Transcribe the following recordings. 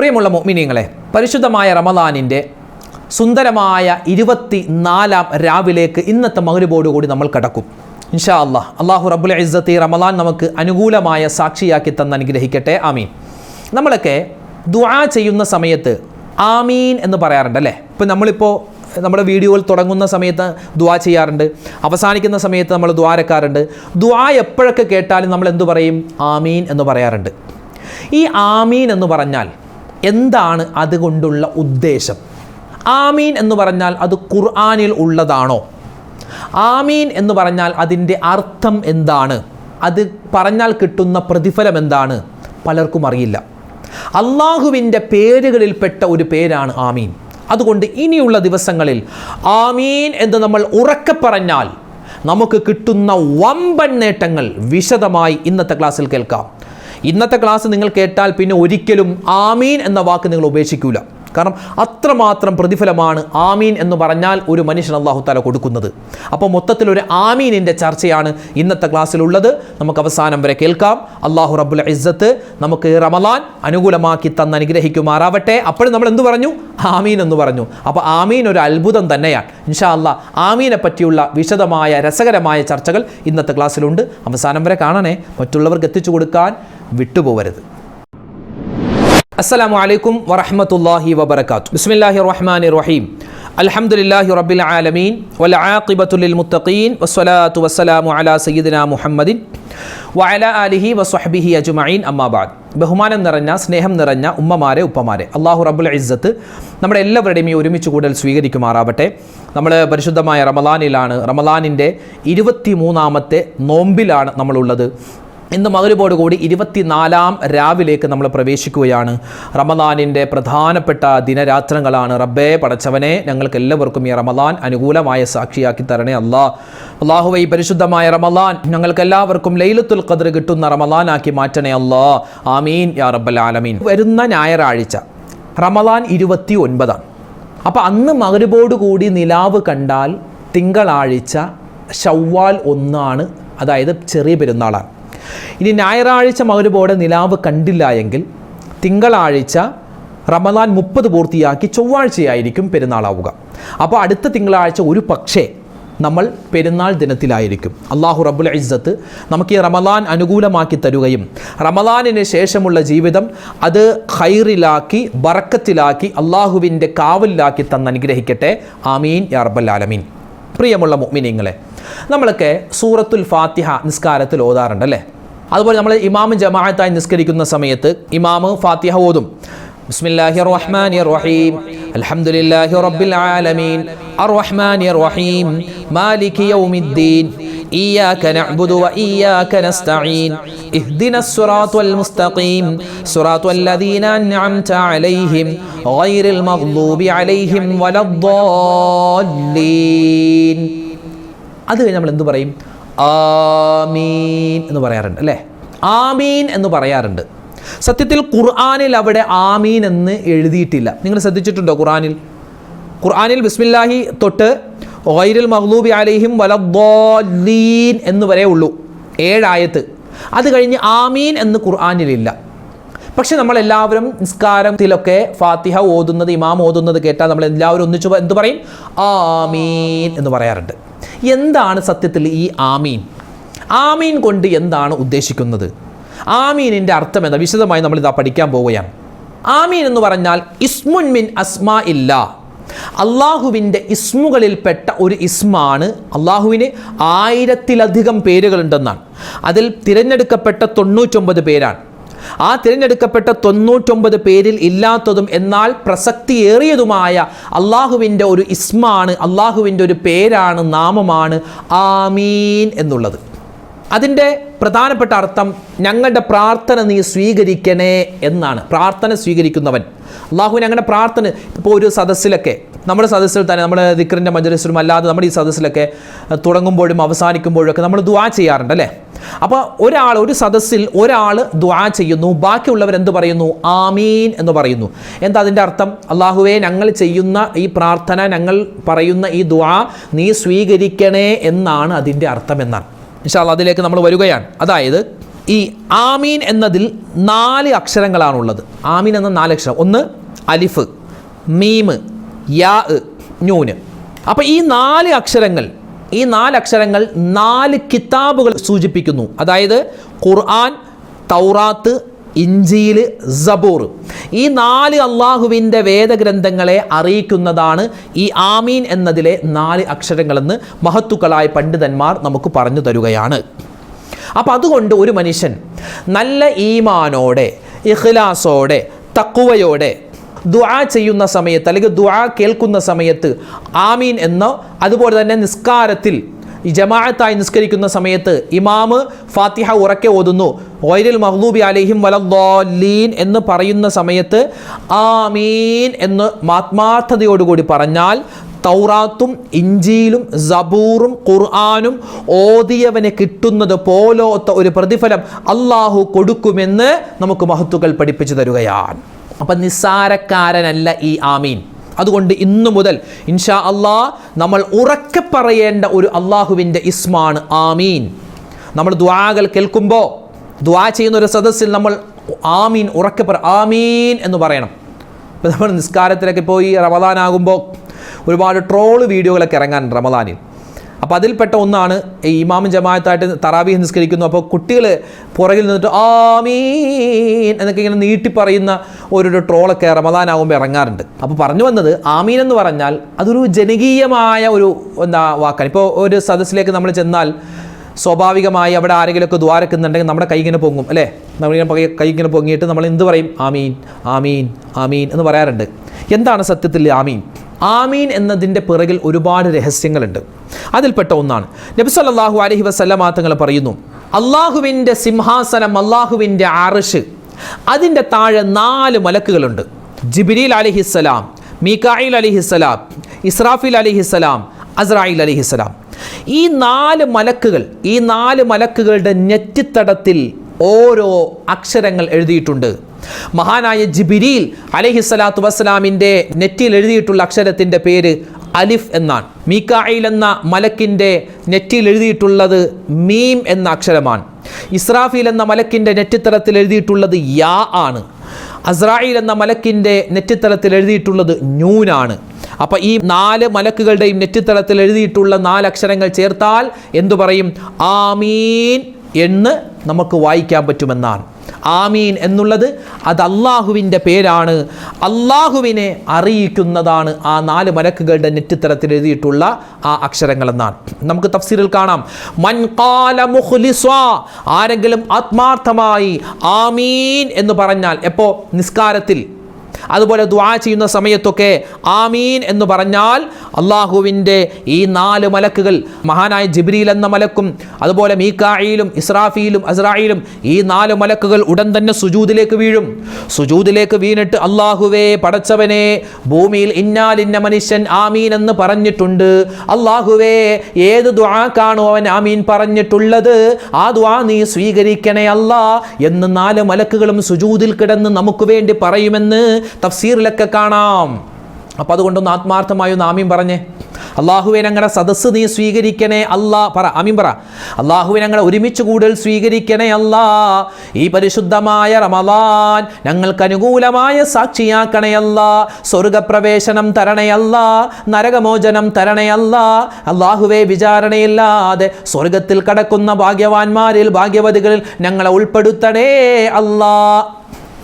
പ്രിയമുള്ള മൊമിനിയങ്ങളെ പരിശുദ്ധമായ റമദാനിന്റെ സുന്ദരമായ ഇരുപത്തി നാലാം രാവിലേക്ക് ഇന്നത്തെ മകരുബോടുകൂടി നമ്മൾ കടക്കും. ഇൻഷാ അള്ളാഹ് അള്ളാഹു റബുൽ ഇസ്സത്തി റമദാൻ നമുക്ക് അനുകൂലമായ സാക്ഷിയാക്കി തന്ന് അനുഗ്രഹിക്കട്ടെ. ആമീൻ. നമ്മളൊക്കെ ദുആ ചെയ്യുന്ന സമയത്ത് ആമീൻ എന്ന് പറയാറുണ്ട് അല്ലേ? ഇപ്പം നമ്മളിപ്പോൾ നമ്മുടെ വീഡിയോയിൽ തുടങ്ങുന്ന സമയത്ത് ദുആ ചെയ്യാറുണ്ട്. അവസാനിക്കുന്ന സമയത്ത് നമ്മൾ ദ്വാരക്കാറുണ്ട് ദുആ എപ്പോഴൊക്കെ കേട്ടാലും നമ്മൾ എന്തു പറയും? ആമീൻ എന്ന് പറയാറുണ്ട്. ഈ ആമീൻ എന്ന് പറഞ്ഞാൽ എന്താണ് അതുകൊണ്ടുള്ള ഉദ്ദേശം? ആമീൻ എന്ന് പറഞ്ഞാൽ അത് ഖുർആാനിൽ ഉള്ളതാണോ? ആമീൻ എന്ന് പറഞ്ഞാൽ അതിന്റെ അർത്ഥം എന്താണ്? അത് പറഞ്ഞാൽ കിട്ടുന്ന പ്രതിഫലം എന്താണ്? പലർക്കും അറിയില്ല. അള്ളാഹുവിന്റെ പേരുകളിൽപ്പെട്ട ഒരു പേരാണ് ആമീൻ. അതുകൊണ്ട് ഇനിയുള്ള ദിവസങ്ങളിൽ ആമീൻ എന്ന് നമ്മൾ ഉറക്കെ പറഞ്ഞാൽ നമുക്ക് കിട്ടുന്ന വമ്പൻ നേട്ടങ്ങൾ വിശദമായി ഇന്നത്തെ ക്ലാസ്സിൽ കേൾക്കാം. ഇന്നത്തെ ക്ലാസ് നിങ്ങൾ കേട്ടാൽ പിന്നെ ഒരിക്കലും ആമീൻ എന്ന വാക്ക് നിങ്ങൾ ഉപേക്ഷിക്കൂല. കാരണം അത്രമാത്രം പ്രതിഫലമാണ് ആമീൻ എന്ന് പറഞ്ഞാൽ ഒരു മനുഷ്യൻ അള്ളാഹു താല കൊടുക്കുന്നത്. അപ്പോൾ മൊത്തത്തിൽ ഒരു ആമീനിന്റെ ചർച്ചയാണ് ഇന്നത്തെ ക്ലാസ്സിലുള്ളത്. നമുക്ക് അവസാനം വരെ കേൾക്കാം. അള്ളാഹു റബ്ബുൽ ഇസ്സത്ത് നമുക്ക് റമലാൻ അനുകൂലമാക്കി തന്ന് അനുഗ്രഹിക്കുമാറാവട്ടെ. അപ്പോഴും നമ്മൾ എന്ത് പറഞ്ഞു? ആമീൻ എന്ന് പറഞ്ഞു. അപ്പോൾ ആമീൻ ഒരു അത്ഭുതം തന്നെയാണ്. ഇൻഷാ അല്ലാ ആമീനെ പറ്റിയുള്ള വിശദമായ രസകരമായ ചർച്ചകൾ ഇന്നത്തെ ക്ലാസ്സിലുണ്ട്. അവസാനം വരെ കാണണേ. മറ്റുള്ളവർക്ക് എത്തിച്ചു കൊടുക്കാൻ വിട്ടുപോകരുത് അസ്സലാമു അലൈക്കും വറഹമത്തല്ലാഹി വബർക്കാത്തു ബിസ്മില്ലാഹി റഹ്മാൻ റഹീം അൽഹംദുലില്ലാഹി റബ്ബിൽ ആലമീൻ. വൽ ആഖിബത്തുൽ മുത്തഖീൻ. വസ്സലാത്തു വസ്സലാമു അലാ സയ്യിദിന മുഹമ്മദിൻ. വഅല ആലിഹി വസ്വഹ്ബിഹി അജ്മഈൻ. അമ്മാബാദ് ബഹുമാനം നിറഞ്ഞ സ്നേഹം നിറഞ്ഞ ഉമ്മമാരെ ഉപ്പമാരെ. അള്ളാഹു റബ്ബുൽ ഇസ്സത്ത് നമ്മുടെ എല്ലാവരുടെയും ഈ ഒരുമിച്ച് കൂടുതൽ സ്വീകരിക്കുമാറാവട്ടെ. നമ്മൾ പരിശുദ്ധമായ റമലാനിലാണ് റമലാനിന്റെ ഇരുപത്തി മൂന്നാമത്തെ നോമ്പിലാണ് നമ്മളുള്ളത്. ഇന്ന് മകരുപോട് കൂടി ഇരുപത്തിനാലാം രാവിലേക്ക് നമ്മൾ പ്രവേശിക്കുകയാണ്. റമദാനിന്റെ പ്രധാനപ്പെട്ട ദിനരാത്രങ്ങളാണ്. റബ്ബേ പടച്ചവനെ ഞങ്ങൾക്ക് എല്ലാവർക്കും ഈ റമദാൻ അനുകൂലമായ സാക്ഷിയാക്കി തരണേ അല്ലാ. അള്ളാഹു ഈ പരിശുദ്ധമായ റമദാൻ ഞങ്ങൾക്ക് എല്ലാവർക്കും ലൈലത്തുൽ ഖദർ കിട്ടുന്ന റമദാനാക്കി മാറ്റണേ അല്ലാ. ആമീൻ യാ റബ്ബൽ ആലമീൻ. വരുന്ന ഞായറാഴ്ച റമദാൻ ഇരുപത്തി ഒൻപതാണ് അപ്പോൾ അന്ന് മകരുപോട് കൂടി നിലാവ് കണ്ടാൽ തിങ്കളാഴ്ച ഷവ്വാൽ ഒന്നാണ്. അതായത് ചെറിയ പെരുന്നാളാണ്. ഇനി ഞായറാഴ്ച മകരുപോടെ നിലാവ് കണ്ടില്ല എങ്കിൽ തിങ്കളാഴ്ച റമദാൻ മുപ്പത് പൂർത്തിയാക്കി ചൊവ്വാഴ്ചയായിരിക്കും പെരുന്നാളാവുക. അപ്പോൾ അടുത്ത തിങ്കളാഴ്ച ഒരു പക്ഷേ നമ്മൾ പെരുന്നാൾ ദിനത്തിലായിരിക്കും. അള്ളാഹു റബുൽ ഇസ്സത്ത് നമുക്ക് ഈ റമദാൻ അനുകൂലമാക്കി തരുകയും റമദാനിന് ശേഷമുള്ള ജീവിതം അത് ഹൈറിലാക്കി ബറക്കത്തിലാക്കി അള്ളാഹുവിന്റെ കാവലിലാക്കി തന്ന് അനുഗ്രഹിക്കട്ടെ. ആമീൻ യർബൽ ആലമീൻ. പ്രിയമുള്ള മുഅ്മിനീങ്ങളെ നമ്മളൊക്കെ സൂറത്തുൽ ഫാത്തിഹ നിസ്കാരത്തിൽ ഓതാറുണ്ട് അല്ലേ അതുപോലെ നമ്മൾ ഇമാമും ജമാഅത്തായി നിസ്കരിക്കുന്ന സമയത്ത് ഇമാമ് ഫാത്തിഹ ഓതും ബിസ്മില്ലാഹിർ റഹ്മാനിർ റഹീം അൽഹംദുലില്ലാഹി റബ്ബിൽ ആലമീൻ അർറഹ്മാനിർ റഹീം മാലികി യൗമിദ്ദീൻ إياك نعبد وإياك نستعين اهدنا الصراط المستقيم صراط الذين أنعمت عليهم غير المغضوب عليهم ولا الضالين അത് കഴിഞ്ഞ് നമ്മൾ എന്ത് പറയും ആമീൻ എന്ന് പറയാറുണ്ട് അല്ലേ? ആമീൻ എന്ന് പറയാറുണ്ട്. സത്യത്തിൽ ഖുർആാനിൽ അവിടെ ആമീൻ എന്ന് എഴുതിയിട്ടില്ല. നിങ്ങൾ ശ്രദ്ധിച്ചിട്ടുണ്ടോ ഖുർആാനിൽ? ഖുർആാനിൽ ബിസ്മില്ലാഹി തൊട്ട് ഓയിരൽ മഹ്ലൂബി അലൈഹിം വലദ്ദീൻ എന്ന് വരെ ഉള്ളൂ. ഏഴായത്ത്. അത് കഴിഞ്ഞ് ആമീൻ എന്ന് ഖുർആാനിലില്ല. പക്ഷെ നമ്മളെല്ലാവരും നിസ്കാരത്തിലൊക്കെ ഫാത്തിഹ ഓതുന്നത് ഇമാം ഓതുന്നത് കേട്ടാൽ നമ്മൾ എല്ലാവരും ഒന്നിച്ചു എന്ത് പറയും? ആമീൻ എന്ന് പറയാറുണ്ട്. എന്താണ് സത്യത്തിൽ ഈ ആമീൻ? ആമീൻ കൊണ്ട് എന്താണ് ഉദ്ദേശിക്കുന്നത്? ആമീനിന്റെ അർത്ഥം എന്താ? വിശദമായി നമ്മൾ ഇതാ പഠിക്കാൻ പോവുകയാണ്. ആമീൻ എന്ന് പറഞ്ഞാൽ ഇസ്മുൻ മിൻ അസ്മാ ഇല്ല. അള്ളാഹുവിന്റെ ഇസ്മുകളിൽപ്പെട്ട ഒരു ഇസ്മാണ് അള്ളാഹുവിന് ആയിരത്തിലധികം പേരുകളുണ്ടെന്നാണ്. അതിൽ തിരഞ്ഞെടുക്കപ്പെട്ട തൊണ്ണൂറ്റൊമ്പത് പേരാണ്. ആ തിരഞ്ഞെടുക്കപ്പെട്ട തൊണ്ണൂറ്റൊമ്പത് പേരിൽ ഇല്ലാത്തതും എന്നാൽ പ്രസക്തിയേറിയതുമായ അള്ളാഹുവിന്റെ ഒരു ഇസ്മാണ് അള്ളാഹുവിന്റെ ഒരു പേരാണ് നാമമാണ് ആമീൻ എന്നുള്ളത്. അതിന്റെ പ്രധാനപ്പെട്ട അർത്ഥം ഞങ്ങളുടെ പ്രാർത്ഥന നീ സ്വീകരിക്കണേ എന്നാണ്. പ്രാർത്ഥന സ്വീകരിക്കുന്നവൻ. അള്ളാഹു ഞങ്ങളുടെ പ്രാർത്ഥന ഇപ്പോൾ ഒരു സദസ്സിലൊക്കെ നമ്മുടെ സദസ്സിൽ തന്നെ നമ്മുടെ ദിക്റിന്റെ മജലിസിലും അല്ലാതെ നമ്മുടെ ഈ സദസ്സിലൊക്കെ തുടങ്ങുമ്പോഴും അവസാനിക്കുമ്പോഴും ഒക്കെ നമ്മൾ ദുവാ ചെയ്യാറുണ്ട് അല്ലേ? അപ്പോൾ ഒരാൾ ഒരു സദസ്സിൽ ഒരാൾ ദ്വാ ചെയ്യുന്നു ബാക്കിയുള്ളവർ എന്ത് പറയുന്നു? ആമീൻ എന്ന് പറയുന്നു. എന്താ അതിന്റെ അർത്ഥം? അള്ളാഹുവെ ഞങ്ങൾ ചെയ്യുന്ന ഈ പ്രാർത്ഥന ഞങ്ങൾ പറയുന്ന ഈ ദ്വാ നീ സ്വീകരിക്കണേ എന്നാണ് അതിന്റെ അർത്ഥം എന്നാണ് ഇൻഷാല്ല അതിലേക്ക് നമ്മൾ വരികയാണ്. അതായത് ഈ ആമീൻ എന്നതിൽ നാല് അക്ഷരങ്ങളാണുള്ളത്. ആമീൻ എന്ന നാല് അക്ഷരം. ഒന്ന് അലിഫ് മീമ് യാ ന്യൂന് അപ്പോൾ ഈ നാല് അക്ഷരങ്ങൾ ഈ നാല് അക്ഷരങ്ങൾ നാല് കിതാബുകൾ സൂചിപ്പിക്കുന്നു. അതായത് ഖുർആൻ തൗറാത്ത് ഇഞ്ചിയിൽ സബൂർ. ഈ നാല് അള്ളാഹുവിന്റെ വേദഗ്രന്ഥങ്ങളെ അറിയിക്കുന്നതാണ് ഈ ആമീൻ എന്നതിലെ നാല് അക്ഷരങ്ങളെന്ന് മഹത്തുക്കളായ പണ്ഡിതന്മാർ നമുക്ക് പറഞ്ഞു തരുകയാണ്. അപ്പം അതുകൊണ്ട് ഒരു മനുഷ്യൻ നല്ല ഈമാനോടെ ഇഖ്ലാസോടെ തക്കുവയോടെ ദുആ ചെയ്യുന്ന സമയത്ത് അല്ലെങ്കിൽ ദുആ കേൾക്കുന്ന സമയത്ത് ആമീൻ എന്നോ അതുപോലെ തന്നെ നിസ്കാരത്തിൽ ഈ ജമാഅത്തായി നിസ്കരിക്കുന്ന സമയത്ത് ഇമാമ് ഫാത്തിഹ ഉറക്കെ ഓതുന്നു. ഓയിലിൽ മഹ്ലൂബി അലഹിം വലീൻ എന്ന് പറയുന്ന സമയത്ത് ആമീൻ എന്ന് ആത്മാർത്ഥതയോടുകൂടി പറഞ്ഞാൽ തൗറാത്തും ഇഞ്ചിയിലും സബൂറും ഖുർആാനും ഓതിയവന് കിട്ടുന്നത് പോലോത്ത ഒരു പ്രതിഫലം അള്ളാഹു കൊടുക്കുമെന്ന് നമുക്ക് മഹത്തുക്കൾ പഠിപ്പിച്ചു തരുകയാണ്. അപ്പം നിസ്സാരക്കാരനല്ല ഈ ആമീൻ. അതുകൊണ്ട് ഇന്നു മുതൽ ഇൻഷാ അള്ളാ നമ്മൾ ഉറക്കെ പറയേണ്ട ഒരു അള്ളാഹുവിന്റെ ഇസ്മാണ്. ആമീൻ. നമ്മൾ ദ്വാകൾ കേൾക്കുമ്പോൾ ദ്വാ ചെയ്യുന്ന ഒരു സദസ്സിൽ നമ്മൾ ആമീൻ ഉറക്കെ പറ ആമീൻ എന്ന് പറയണം. ഇപ്പോൾ നമ്മൾ നിസ്കാരത്തിലൊക്കെ പോയി റമദാനാകുമ്പോൾ ഒരുപാട് ട്രോൾ വീഡിയോകളൊക്കെ ഇറങ്ങാൻ റമദാനിൽ. അപ്പോൾ അതിൽപ്പെട്ട ഒന്നാണ് ഈ ഇമാമും ജമാഅത്തായിട്ട് തറാവീഹ് നിസ്കരിക്കുന്നു. അപ്പോൾ കുട്ടികൾ പുറകിൽ നിന്നിട്ട് ആമീൻ എന്നൊക്കെ ഇങ്ങനെ നീട്ടി പറയുന്ന ഒരു ട്രോളൊക്കെ റമദാനാകുമ്പോൾ ഇറങ്ങാറുണ്ട്. അപ്പോൾ പറഞ്ഞു വന്നത് ആമീൻ എന്ന് പറഞ്ഞാൽ അതൊരു ജനകീയമായ ഒരു എന്താ വാക്കാണ്. ഇപ്പോൾ ഒരു സദസ്സിലേക്ക് നമ്മൾ ചെന്നാൽ സ്വാഭാവികമായി അവിടെ ആരെങ്കിലുമൊക്കെ ദ്വാരക്കുന്നുണ്ടെങ്കിൽ നമ്മുടെ കൈ ഇങ്ങനെ പൊങ്ങും അല്ലേ? നമ്മളിങ്ങനെ കൈ ഇങ്ങനെ പൊങ്ങിയിട്ട് നമ്മൾ എന്ത് പറയും? ആമീൻ ആമീൻ ആമീൻ എന്ന് പറയാറുണ്ട്. എന്താണ് സത്യത്തിൽ ആമീൻ? ആമീൻ എന്നതിന്റെ പിറകിൽ ഒരുപാട് രഹസ്യങ്ങളുണ്ട്. അതിൽപ്പെട്ട ഒന്നാണ്. നബി സല്ലല്ലാഹു അലൈഹി വസല്ലമ തങ്ങൾ പറയുന്നു അള്ളാഹുവിന്റെ സിംഹാസനം അള്ളാഹുവിന്റെ അറിഷ് അതിന്റെ താഴെ നാല് മലക്കുകളുണ്ട്. ജിബിരിൽ അലിഹിസ്സലാം മീക്കായിൽ അലിഹിസ്സലാം ഇസ്രാഫിൽ അലിഹിസ്സലാം അസ്രായിൽ അലിഹിസ്സലാം ഈ നാല് മലക്കുകൾ ഈ നാല് മലക്കുകളുടെ നെറ്റിത്തടത്തിൽ ഓരോ അക്ഷരങ്ങൾ എഴുതിയിട്ടുണ്ട്. മഹാനായ ജിബിരിൽ അലഹിസ്സലാത്തു വസ്സലാമിന്റെ നെറ്റിയിൽ എഴുതിയിട്ടുള്ള അക്ഷരത്തിന്റെ പേര് അലിഫ് എന്നാണ്. മീക്കായിൽ എന്ന മലക്കിന്റെ നെറ്റിയിൽ എഴുതിയിട്ടുള്ളത് മീം എന്ന അക്ഷരമാണ്. ഇസ്രാഫീൽ എന്ന മലക്കിന്റെ നെറ്റിത്തലത്തിൽ എഴുതിയിട്ടുള്ളത് യാ ആണ്. അസ്രായിൽ എന്ന മലക്കിന്റെ നെറ്റിത്തലത്തിൽ എഴുതിയിട്ടുള്ളത് ന്യൂനാണ് അപ്പോൾ ഈ നാല് മലക്കുകളുടെയും നെറ്റിത്തലത്തിൽ എഴുതിയിട്ടുള്ള നാല് അക്ഷരങ്ങൾ ചേർത്താൽ എന്തു പറയും? ആമീൻ എന്ന് നമുക്ക് വായിക്കാൻ പറ്റുമെന്നാണ്. ആമീൻ എന്നുള്ളത് അത് അള്ളാഹുവിന്റെ പേരാണ്. അള്ളാഹുവിനെ അറിയിക്കുന്നതാണ് ആ നാല് മലക്കുകളുടെ നെറ്റിത്തരത്തിൽ എഴുതിയിട്ടുള്ള ആ അക്ഷരങ്ങളെന്നാണ്. നമുക്ക് തഫ്സീറിൽ കാണാം. മുഖ്ലിസ്വാ ആരെങ്കിലും ആത്മാർത്ഥമായി ആമീൻ എന്ന് പറഞ്ഞാൽ എപ്പോ? നിസ്കാരത്തിൽ. അതുപോലെ ദ്വാ ചെയ്യുന്ന സമയത്തൊക്കെ ആമീൻ എന്ന് പറഞ്ഞാൽ അള്ളാഹുവിന്റെ ഈ നാല് മലക്കുകൾ മഹാനായ ജിബ്രീൽ എന്ന മലക്കും അതുപോലെ മീക്കായിലും ഇസ്രാഫിയിലും അസ്രായിലും ഈ നാല് മലക്കുകൾ ഉടൻ തന്നെ സുജൂദിലേക്ക് വീഴും. സുജൂദിലേക്ക് വീണിട്ട് അള്ളാഹുവേ പടച്ചവനെ ഭൂമിയിൽ ഇന്നാലിന്ന മനുഷ്യൻ ആമീൻ എന്ന് പറഞ്ഞിട്ടുണ്ട്. അള്ളാഹുവേ ഏത് ദ്വാക്കാണോ അവൻ ആമീൻ പറഞ്ഞിട്ടുള്ളത് ആ ദ്വാ നീ സ്വീകരിക്കണേ അല്ല എന്ന് നാല് മലക്കുകളും സുജൂദിൽ കിടന്ന് നമുക്ക് വേണ്ടി പറയുമെന്ന് തഫ്സീറിലൊക്കെ കാണാം. അപ്പോൾ അതുകൊണ്ടൊന്ന് ആത്മാർത്ഥമായി ഒന്ന് ആമീം പറഞ്ഞേ. അള്ളാഹുവെ അങ്ങനെ സദസ്സ് നീ സ്വീകരിക്കണേ അല്ലാ. പറ ആമീൻ പറ. അള്ളാഹുവെ ഞങ്ങളെ ഒരുമിച്ച് കൂടുതൽ സ്വീകരിക്കണേ അല്ലാ. ഈ പരിശുദ്ധമായ റമലാൻ ഞങ്ങൾക്ക് അനുകൂലമായ സാക്ഷിയാക്കണേ അല്ലാ. സ്വർഗപ്രവേശനം തരണേ അല്ലാ. നരകമോചനം തരണേ അല്ലാ. അള്ളാഹുവെ വിചാരണയില്ലാതെ സ്വർഗത്തിൽ കടക്കുന്ന ഭാഗ്യവാന്മാരിൽ ഭാഗ്യവതികളിൽ ഞങ്ങളെ ഉൾപ്പെടുത്തണേ അല്ലാ.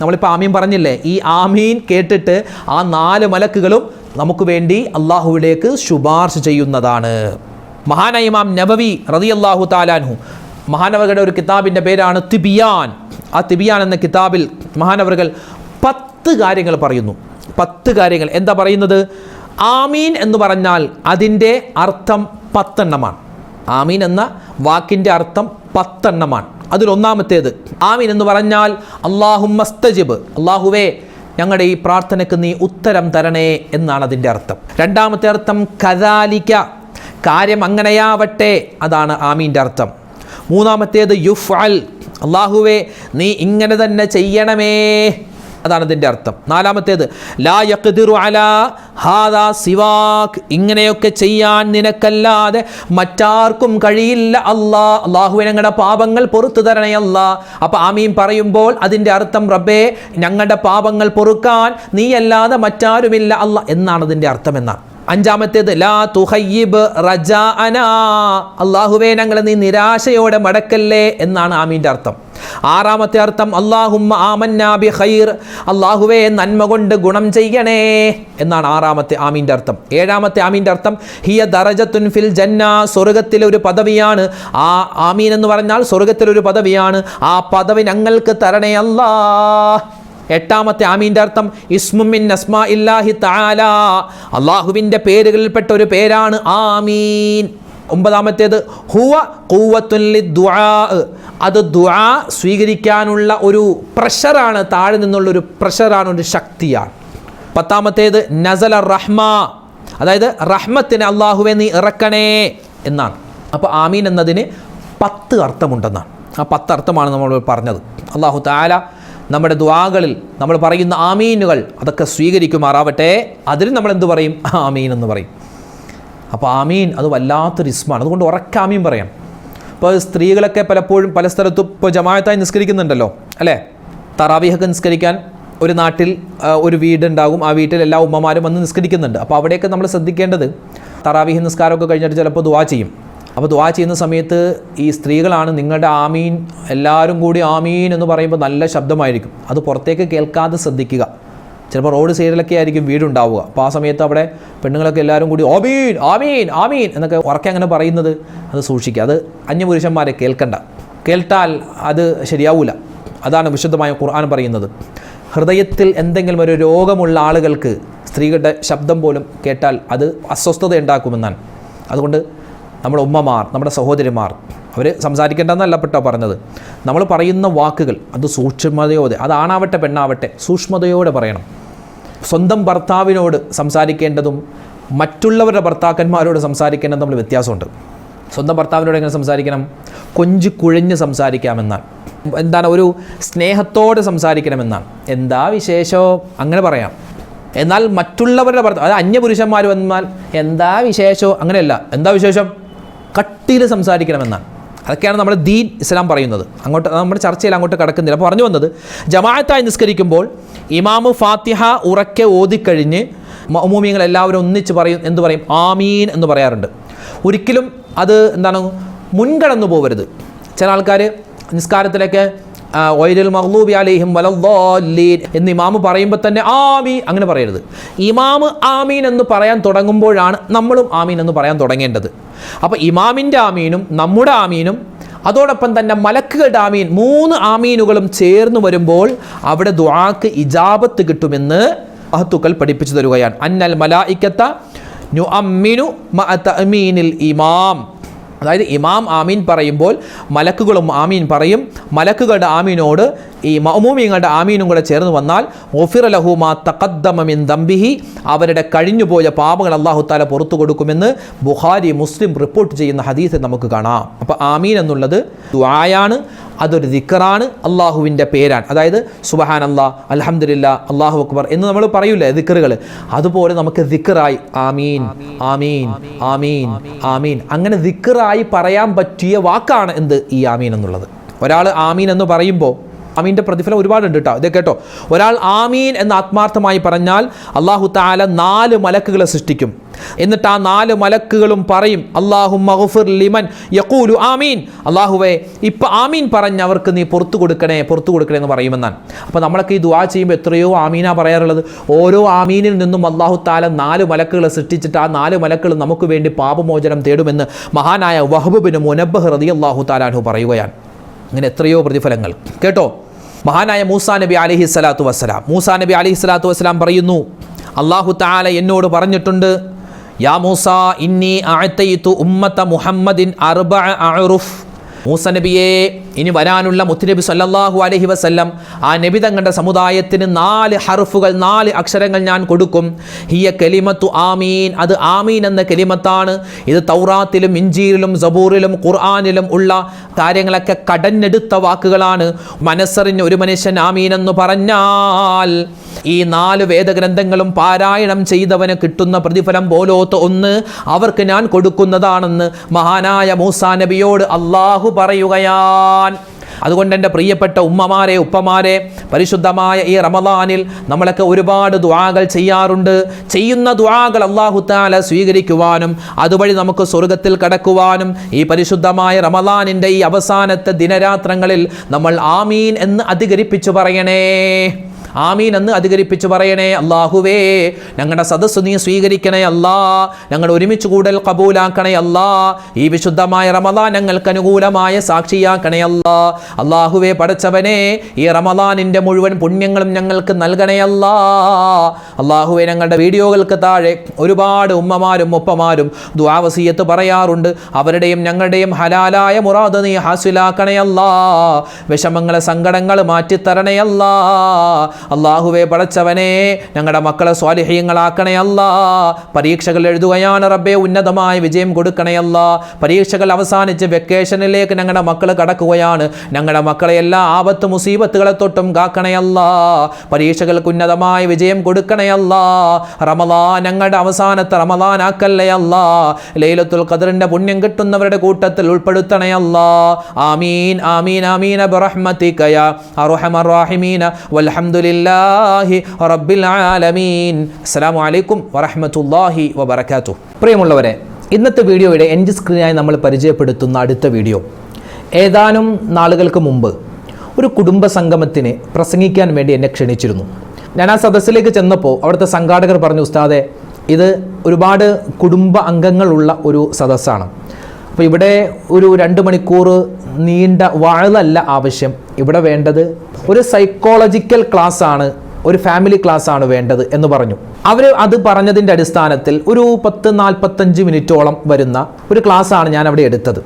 നമ്മളിപ്പോൾ ആമീൻ പറഞ്ഞില്ലേ? ഈ ആമീൻ കേട്ടിട്ട് ആ നാല് മലക്കുകളും നമുക്ക് വേണ്ടി അള്ളാഹുവിലേക്ക് ശുപാർശ ചെയ്യുന്നതാണ്. മഹാനായ ഇമാം നബവി റതി അള്ളാഹു താലാൻഹു മഹാനവരുടെ ഒരു കിതാബിന്റെ പേരാണ് തിബിയാൻ. ആ തിബിയാൻ എന്ന കിതാബിൽ മഹാനവറുകൾ പത്ത് കാര്യങ്ങൾ പറയുന്നു. പത്ത് കാര്യങ്ങൾ. എന്താ പറയുന്നത്? ആമീൻ എന്ന് പറഞ്ഞാൽ അതിന്റെ അർത്ഥം പത്തെണ്ണമാണ്. ആമീൻ എന്ന വാക്കിന്റെ അർത്ഥം പത്തെണ്ണമാണ്. അതിലൊന്നാമത്തേത് ആമീൻ എന്ന് പറഞ്ഞാൽ അള്ളാഹുമസ്തജിബ് അള്ളാഹുവേ ഞങ്ങളുടെ ഈ പ്രാർത്ഥനയ്ക്ക് നീ ഉത്തരം തരണേ എന്നാണ് അതിന്റെ അർത്ഥം. രണ്ടാമത്തെ അർത്ഥം കദാലിക്ക കാര്യം അങ്ങനെയാവട്ടെ അതാണ് ആമീന്റെ അർത്ഥം. മൂന്നാമത്തേത് യുഫ് അൽ അള്ളാഹുവേ നീ ഇങ്ങനെ തന്നെ ചെയ്യണമേ. അതാണ് ഇതിന്റെ അർത്ഥം. നാലാമത്തേത് ലാ യഖ്ദിറു അലാ ഹാദാ സിവാക്. ഇങ്ങനെയൊക്കെ ചെയ്യാൻ നിനക്കല്ലാതെ മറ്റാർക്കും കഴിയില്ല അല്ലാ. അള്ളാഹു ഞങ്ങളുടെ പാപങ്ങൾ പൊറുത്തു തരണേ അല്ലാ. അപ്പോൾ ആമീൻ പറയുമ്പോൾ അതിന്റെ അർത്ഥം റബ്ബേ ഞങ്ങളുടെ പാപങ്ങൾ പൊറുക്കാൻ നീയല്ലാതെ മറ്റാരുമില്ല അല്ല എന്നാണ് അതിന്റെ അർത്ഥം എന്നാണ്. അഞ്ചാമത്തേത് ലാ തുഹയ്യിബ് റജാഅന. അള്ളാഹുവേ ഞങ്ങളെ നീ നിരാശയോടെ മടക്കല്ലേ എന്നാണ് ആമീന്റെ അർത്ഥം. ആറാമത്തെ അർത്ഥം അള്ളാഹുമ്മ ആമന്നാബി ഖൈർ. അള്ളാഹുവേ നന്മ കൊണ്ട് ഗുണം ചെയ്യണേ എന്നാണ് ആറാമത്തെ ആമീന്റെ അർത്ഥം. ഏഴാമത്തെ ആമീന്റെ അർത്ഥം ഹിയ ദറജത്തുൻ ഫിൽ ജന്ന. സ്വർഗത്തിലെ ഒരു പദവിയാണ്. ആ ആമീൻ എന്ന് പറഞ്ഞാൽ സ്വർഗത്തിലെ ഒരു പദവിയാണ്. ആ പദവി ഞങ്ങൾക്ക് തരണേ അല്ലാ. എട്ടാമത്തെ ആമീന്റെ അർത്ഥം ഇസ്മുമിൻ അസ്മാ ഇല്ലാഹി താല അള്ളാഹുവിന്റെ പേരുകളിൽപ്പെട്ട ഒരു പേരാണ് ആമീൻ. ഒമ്പതാമത്തേത് ഹുവ കൂവത്തുല്ലി ദുആ. അത് ദുആ സ്വീകരിക്കാനുള്ള ഒരു പ്രഷറാണ് താഴെ നിന്നുള്ള ഒരു പ്രഷറാണ് ഒരു ശക്തിയാണ്. പത്താമത്തേത് നസല റഹ്മ. അതായത് റഹ്മത്തിന് അള്ളാഹുവെ നീ ഇറക്കണേ എന്നാണ്. അപ്പോൾ ആമീൻ എന്നതിന് പത്ത് അർത്ഥമുണ്ടെന്നാണ്. ആ പത്ത് അർത്ഥമാണ് നമ്മൾ പറഞ്ഞത്. അള്ളാഹു താല നമ്മുടെ ദ്വാകളിൽ നമ്മൾ പറയുന്ന ആമീനുകൾ അതൊക്കെ സ്വീകരിക്കുമാറാവട്ടെ. അതിൽ നമ്മൾ എന്ത് പറയും? ആമീൻ എന്ന് പറയും. അപ്പോൾ ആമീൻ അത് വല്ലാത്തൊരു ഇസ്മാണ്. അതുകൊണ്ട് ഉറക്ക ആമീൻ പറയാം. ഇപ്പോൾ സ്ത്രീകളൊക്കെ പലപ്പോഴും പല സ്ഥലത്തും ഇപ്പോൾ ജമായത്തായി നിസ്കരിക്കുന്നുണ്ടല്ലോ അല്ലേ? തറാവിഹൊക്കെ നിസ്കരിക്കാൻ ഒരു നാട്ടിൽ ഒരു വീടുണ്ടാകും ആ വീട്ടിൽ എല്ലാ ഉമ്മമാരും വന്ന് നിസ്കരിക്കുന്നുണ്ട്. അപ്പോൾ അവിടെയൊക്കെ നമ്മൾ ശ്രദ്ധിക്കേണ്ടത് തറാവിഹ നിസ്കാരമൊക്കെ കഴിഞ്ഞിട്ട് ചിലപ്പോൾ ദുവാ ചെയ്യും. അപ്പോൾ ദുവാ ചെയ്യുന്ന സമയത്ത് ഈ സ്ത്രീകളാണ് നിങ്ങളുടെ ആമീൻ എല്ലാവരും കൂടി ആമീൻ എന്ന് പറയുമ്പോൾ നല്ല ശബ്ദമായിരിക്കും. അത് പുറത്തേക്ക് കേൾക്കാതെ ശ്രദ്ധിക്കുക. ചിലപ്പോൾ റോഡ് സൈഡിലൊക്കെ ആയിരിക്കും വീടുണ്ടാവുക. അപ്പോൾ ആ സമയത്ത് അവിടെ പെണ്ണുങ്ങളൊക്കെ എല്ലാവരും കൂടി ഓമീൻ ആമീൻ ആമീൻ എന്നൊക്കെ ഉറക്കെ അങ്ങനെ പറയുന്നത് അത് സൂക്ഷിക്കുക. അത് അന്യപുരുഷന്മാരെ കേൾക്കണ്ട. കേൾട്ടാൽ അത് ശരിയാവില്ല അതാണ് വിശുദ്ധമായ ഖുർആൻ പറയുന്നത്. ഹൃദയത്തിൽ എന്തെങ്കിലും ഒരു രോഗമുള്ള ആളുകൾക്ക് സ്ത്രീകളുടെ ശബ്ദം പോലും കേട്ടാൽ അത് അസ്വസ്ഥത ഉണ്ടാക്കുമെന്നാണ്. അതുകൊണ്ട് നമ്മുടെ ഉമ്മമാർ നമ്മുടെ സഹോദരിമാർ അവർ സംസാരിക്കേണ്ടെന്നല്ല പെട്ടോ പറഞ്ഞത്. നമ്മൾ പറയുന്ന വാക്കുകൾ അത് സൂക്ഷ്മതയോടെ അതാണാവട്ടെ പെണ്ണാവട്ടെ സൂക്ഷ്മതയോടെ പറയണം. സ്വന്തം ഭർത്താവിനോട് സംസാരിക്കേണ്ടതും മറ്റുള്ളവരുടെ ഭർത്താക്കന്മാരോട് സംസാരിക്കേണ്ടതും തമ്മിൽ വ്യത്യാസമുണ്ട്. സ്വന്തം ഭർത്താവിനോട് എങ്ങനെ സംസാരിക്കണം? കൊഞ്ച് കുഴഞ്ഞ് സംസാരിക്കാമെന്നാണ്. എന്താണ്? ഒരു സ്നേഹത്തോടെ സംസാരിക്കണമെന്നാണ്. എന്താ വിശേഷോ? അങ്ങനെ പറയാം. എന്നാൽ മറ്റുള്ളവരുടെ ഭർത്താവ് അതായത് അന്യപുരുഷന്മാർ വന്നാൽ എന്താ വിശേഷോ? അങ്ങനെയല്ല. എന്താ വിശേഷം? കട്ടിയിൽ സംസാരിക്കണമെന്നാണ്. അതൊക്കെയാണ് നമ്മുടെ ദീൻ ഇസ്ലാം പറയുന്നത്. അങ്ങോട്ട് നമ്മുടെ ചർച്ചയിൽ അങ്ങോട്ട് കടക്കുന്നില്ല. അപ്പോൾ പറഞ്ഞു വന്നത് ജമാഅത്തായി നിസ്കരിക്കുമ്പോൾ ഇമാമു ഫാത്തിഹ ഉറക്കെ ഓതിക്കഴിഞ്ഞ് മൗമൂമിയങ്ങൾ എല്ലാവരും ഒന്നിച്ച് പറയും എന്ത് പറയും? ആമീൻ എന്ന് പറയാറുണ്ട്. ഒരിക്കലും അത് എന്താണ് മുൻകടന്നു പോകരുത് ചില ആൾക്കാർ നിസ്കാരത്തിലൊക്കെ ഒയിലിൽ മഹ്ലൂബി അലിഹിം വലല്ലീൻ എന്ന് ഇമാമ് പറയുമ്പോൾ തന്നെ ആമീ അങ്ങനെ പറയരുത്. ഇമാമ് ആമീൻ എന്ന് പറയാൻ തുടങ്ങുമ്പോഴാണ് നമ്മളും ആമീൻ എന്ന് പറയാൻ തുടങ്ങേണ്ടത്. അപ്പോൾ ഇമാമിന്റെ ആമീനും നമ്മുടെ ആമീനും അതോടൊപ്പം തന്നെ മലക്കുകളുടെ ആമീൻ മൂന്ന് ആമീനുകളും ചേർന്ന് വരുമ്പോൾ അവിടെ ദുആക്ക് ഇജാബത്ത് കിട്ടുമെന്ന് അഹത്തുക്കൾ പഠിപ്പിച്ചു തരുകയാണ്. അന്നൽ മലായിക്കത്ത നു അമ്മിനു മീനിൽ ഇമാം. അതായത് ഇമാം ആമീൻ പറയുമ്പോൾ മലക്കുകളും ആമീൻ പറയും. മലക്കുകളുടെ ആമീനോട് ഈ മൗമൂമിങ്ങളുടെ ആമീനും കൂടെ ചേർന്ന് വന്നാൽ ഒഫിർ ലഹുമാ തഖദ്ദമിൻ ദംബിഹി അവരുടെ കഴിഞ്ഞുപോയ പാപങ്ങൾ അള്ളാഹു താല പുറത്തു കൊടുക്കുമെന്ന് ബുഹാരി മുസ്ലിം റിപ്പോർട്ട് ചെയ്യുന്ന ഹദീസ് നമുക്ക് കാണാം. അപ്പോൾ ആമീൻ എന്നുള്ളത് ദുആയാണ് അതൊരു ദിക്കറാണ് അള്ളാഹുവിന്റെ പേരാണ്. അതായത് സുബഹാൻ അല്ലാ അലഹമില്ല അള്ളാഹു അക്ബർ എന്ന് നമ്മൾ പറയൂലേ ദിക്കറുകൾ അതുപോലെ നമുക്ക് ദിക്കറായി ആമീൻ ആമീൻ ആമീൻ ആമീൻ. അങ്ങനെ ദിക്കറായി പറയാൻ പറ്റിയ വാക്കാണ് എന്ത്? ഈ ആമീൻ എന്നുള്ളത്. ഒരാൾ ആമീൻ എന്ന് പറയുമ്പോൾ ആമീന്റെ പ്രതിഫലം ഒരുപാടുണ്ട് കേട്ടോ ഇത് കേട്ടോ. ഒരാൾ ആമീൻ എന്ന് ആത്മാർത്ഥമായി പറഞ്ഞാൽ അള്ളാഹു താല നാല് മലക്കുകളെ സൃഷ്ടിക്കും. എന്നിട്ട് ആ നാല് മലക്കുകളും പറയും അള്ളാഹു മഹുഫിർ ലിമൻ യക്കൂലു ആമീൻ. അള്ളാഹുവേ ഇപ്പം ആമീൻ പറഞ്ഞ് അവർക്ക് നീ പുറത്തു കൊടുക്കണേ പുറത്തു കൊടുക്കണേ എന്ന് പറയുമെന്നാണ്. അപ്പോൾ നമ്മളൊക്കെ ഈ ദുവാ ചെയ്യുമ്പോൾ എത്രയോ ആമീനാ പറയാറുള്ളത്. ഓരോ ആമീനിൽ നിന്നും അള്ളാഹു താല നാല് മലക്കുകളെ സൃഷ്ടിച്ചിട്ട് ആ നാല് മലക്കുകൾ നമുക്ക് വേണ്ടി പാപമോചനം തേടുമെന്ന് മഹാനായ വഹബുബിന് മുനബ്ബഹ് റതി അള്ളാഹു താലാഹു പറയുകയാണ്. അങ്ങനെ എത്രയോ പ്രതിഫലങ്ങൾ. കേട്ടോ? മഹാനായ മൂസാ നബി അലഹി സ്വലാത്തു വസ്സലാം. മൂസാ നബി അലഹി സ്വലാത്തു വസ്സലാം പറയുന്നു അള്ളാഹു താല എന്നോട് പറഞ്ഞിട്ടുണ്ട് യാ മൂസ ഇന്നി ആഴ്ത്തയിത്തു ഉമ്മത്ത മുഹമ്മദിൻ അർബ അറുഫ് മൂസ നബിയെ ഇനി വരാനുള്ള മുത്തുനബി സല്ലാഹു അലഹി വസ്ല്ലം ആ നബി തങ്ങളുടെ സമുദായത്തിന് നാല് ഹർഫുകൾ നാല് അക്ഷരങ്ങൾ ഞാൻ കൊടുക്കും. ഹിയ കലിമത്തു ആമീൻ. അത് ആമീൻ എന്ന കലിമത്താണ്. ഇത് തൗറാത്തിലും ഇഞ്ചീരിലും സബൂറിലും ഖുർആാനിലും ഉള്ള കാര്യങ്ങളൊക്കെ കടഞ്ഞെടുത്ത വാക്കുകളാണ്. മനസ്സറിഞ്ഞ് ഒരു മനുഷ്യൻ ആമീൻ എന്ന് പറഞ്ഞാൽ ഈ നാല് വേദഗ്രന്ഥങ്ങളും പാരായണം ചെയ്തവന് കിട്ടുന്ന പ്രതിഫലം പോലോത്ത് ഒന്ന് അവർക്ക് ഞാൻ കൊടുക്കുന്നതാണെന്ന് മഹാനായ മൂസാ നബിയോട് അള്ളാഹു പറയുകയാൻ. അതുകൊണ്ട് എന്റെ പ്രിയപ്പെട്ട ഉമ്മമാരെ ഉപ്പമാരെ പരിശുദ്ധമായ ഈ റമദാനിൽ നമ്മളൊക്കെ ഒരുപാട് ദ്വാകൾ ചെയ്യാറുണ്ട്. ചെയ്യുന്ന ദ്വാകൾ അള്ളാഹു താല സ്വീകരിക്കുവാനും അതുവഴി നമുക്ക് സ്വർഗത്തിൽ കടക്കുവാനും ഈ പരിശുദ്ധമായ റമദാനിന്റെ ഈ അവസാനത്തെ ദിനരാത്രങ്ങളിൽ നമ്മൾ ആമീൻ എന്ന് അധികരിപ്പിച്ചു പറയണേ. ആമീൻ എന്ന് അധികരിപ്പിച്ച് പറയണേ അള്ളാഹുവേ ഞങ്ങളുടെ സദസ്സ് നീ സ്വീകരിക്കണേ അല്ലാ ഞങ്ങൾ ഒരുമിച്ച് കൂടൽ കബൂലാക്കണേ അല്ലാ ഈ വിശുദ്ധമായ റമദാൻ ഞങ്ങൾക്ക് അനുകൂലമായ സാക്ഷിയാക്കണേ അല്ലാ അള്ളാഹുവേ പടച്ചവനെ ഈ റമദാനിന്റെ മുഴുവൻ പുണ്യങ്ങളും ഞങ്ങൾക്ക് നൽകണേ അല്ലാ അള്ളാഹുവെ ഞങ്ങളുടെ വീഡിയോകൾക്ക് താഴെ ഒരുപാട് ഉമ്മമാരും ഉപ്പമാരും ദ്വാവസീയത്ത് പറയാറുണ്ട് അവരുടെയും ഞങ്ങളുടെയും ഹലാലായ മുറാദ് നീ ഹാസിലാക്കണേ അല്ലാ വിഷമങ്ങളെ സങ്കടങ്ങൾ മാറ്റിത്തരണേ അല്ലാ അള്ളാഹുവെ പടച്ചവനെ ഞങ്ങളുടെ മക്കളെ സ്വാലിഹ്യങ്ങളാക്കണേ അല്ല. പരീക്ഷകൾ എഴുതുകയാണ് റബ്ബെ ഉന്നതമായ വിജയം കൊടുക്കണേ അല്ല. പരീക്ഷകൾ അവസാനിച്ച് വെക്കേഷനിലേക്ക് ഞങ്ങളുടെ മക്കൾ കടക്കുകയാണ്. ഞങ്ങളുടെ മക്കളെ എല്ലാ ആപത്ത് മുസീബത്തുകളെ തൊട്ടും കാക്കണേ അല്ല. പരീക്ഷകൾക്ക് ഉന്നതമായ വിജയം കൊടുക്കണേ റമദാ ഞങ്ങളുടെ അവസാനത്തെ റമലാനാക്കല്ലേ അല്ല. ലൈലത്തുൽ ഖദറിന്റെ പുണ്യം കിട്ടുന്നവരുടെ കൂട്ടത്തിൽ ഉൾപ്പെടുത്തണേ അല്ല. ആമീൻ ആമീൻ ആമീൻ. ബിറഹ്മതിക യാ അർഹമർ റഹീമീന. വൽഹംദുലില്ലാഹി റബ്ബിൽ ആലമീൻ. അസ്സലാമു അലൈക്കും വറഹ്മത്തുള്ളാഹി വബറകാതുഹു. പ്രിയമുള്ളവരെ ഇന്നത്തെ വീഡിയോയുടെ എൻഡ് സ്ക്രീനായി നമ്മൾ പരിചയപ്പെടുത്തുന്ന അടുത്ത വീഡിയോ. ഏതാനും നാളുകൾക്ക് മുമ്പ് ഒരു കുടുംബ സംഗമത്തിന് പ്രസംഗിക്കാൻ വേണ്ടി എന്നെ ക്ഷണിച്ചിരുന്നു. ഞാൻ ആ സദസ്സിലേക്ക് ചെന്നപ്പോൾ അവിടുത്തെ സംഘാടകർ പറഞ്ഞു ഉസ്താദെ ഇത് ഒരുപാട് കുടുംബ അംഗങ്ങളുള്ള ഒരു സദസ്സാണ്. അപ്പോൾ ഇവിടെ ഒരു രണ്ട് മണിക്കൂർ നീണ്ട വാഴലല്ല ആവശ്യം. ഇവിടെ വേണ്ടത് ഒരു സൈക്കോളജിക്കൽ ക്ലാസ് ആണ് ഒരു ഫാമിലി ക്ലാസ് ആണ് വേണ്ടത് എന്ന് പറഞ്ഞു. അവർ അത് പറഞ്ഞതിന്റെ അടിസ്ഥാനത്തിൽ ഒരു പത്ത് നാൽപ്പത്തഞ്ച് മിനിറ്റോളം വരുന്ന ഒരു ക്ലാസ് ആണ് ഞാൻ അവിടെ എടുത്തത്.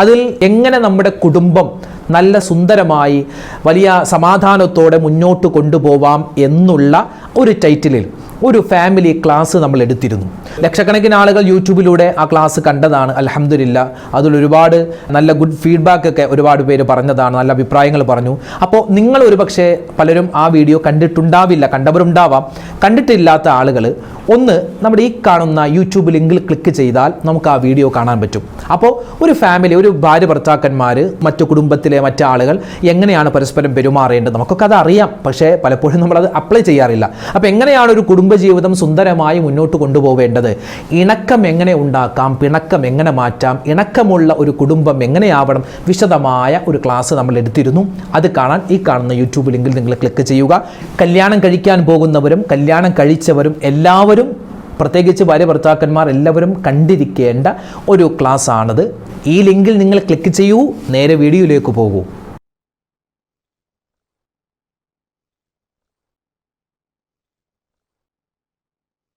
അതിൽ എങ്ങനെ നമ്മുടെ കുടുംബം നല്ല സുന്ദരമായി വലിയ സമാധാനത്തോടെ മുന്നോട്ട് കൊണ്ടുപോവാം എന്നുള്ള ഒരു ടൈറ്റിലിൽ ഒരു ഫാമിലി ക്ലാസ് നമ്മൾ എടുത്തിരുന്നു. ലക്ഷക്കണക്കിന് ആളുകൾ യൂട്യൂബിലൂടെ ആ ക്ലാസ് കണ്ടതാണ്. അലഹമില്ല അതിൽ ഒരുപാട് നല്ല ഗുഡ് ഫീഡ്ബാക്ക് ഒക്കെ ഒരുപാട് പേര് പറഞ്ഞതാണ്. നല്ല അഭിപ്രായങ്ങൾ പറഞ്ഞു. അപ്പോൾ നിങ്ങൾ ഒരുപക്ഷെ പലരും ആ വീഡിയോ കണ്ടിട്ടുണ്ടാവില്ല കണ്ടവരുണ്ടാവാം. കണ്ടിട്ടില്ലാത്ത ആളുകൾ ഒന്ന് നമ്മുടെ ഈ കാണുന്ന യൂട്യൂബ് ലിങ്കിൽ ക്ലിക്ക് ചെയ്താൽ നമുക്ക് ആ വീഡിയോ കാണാൻ പറ്റും. അപ്പോൾ ഒരു ഫാമിലി ഒരു ഭാര്യ ഭർത്താക്കന്മാർ മറ്റു കുടുംബത്തിലെ മറ്റാളുകൾ എങ്ങനെയാണ് പരസ്പരം പെരുമാറേണ്ടത് നമുക്കൊക്കെ അത് അറിയാം. പക്ഷേ പലപ്പോഴും നമ്മളത് അപ്ലൈ ചെയ്യാറില്ല. അപ്പോൾ എങ്ങനെയാണ് ഒരു കുടുംബജീവിതം സുന്ദരമായി മുന്നോട്ട് കൊണ്ടുപോവേണ്ടത്? ഇണക്കം എങ്ങനെ ഉണ്ടാക്കാം? പിണക്കം എങ്ങനെ മാറ്റാം? ഇണക്കമുള്ള ഒരു കുടുംബം എങ്ങനെയാവണം? വിശദമായ ഒരു ക്ലാസ് നമ്മൾ എടുത്തിരുന്നു. അത് കാണാൻ ഈ കാണുന്ന യൂട്യൂബ് ലിങ്കിൽ നിങ്ങൾ ക്ലിക്ക് ചെയ്യുക. കല്യാണം കഴിക്കാൻ പോകുന്നവരും കല്യാണം കഴിച്ചവരും എല്ലാവരും പ്രത്യേകിച്ച് ഭാര്യ ഭർത്താക്കന്മാർ എല്ലാവരും കണ്ടിരിക്കേണ്ട ഒരു ക്ലാസ് ആണത് ഈ ലിങ്കിൽ നിങ്ങൾ ക്ലിക്ക് ചെയ്യൂ നേരെ വീഡിയോയിലേക്ക് പോകൂ.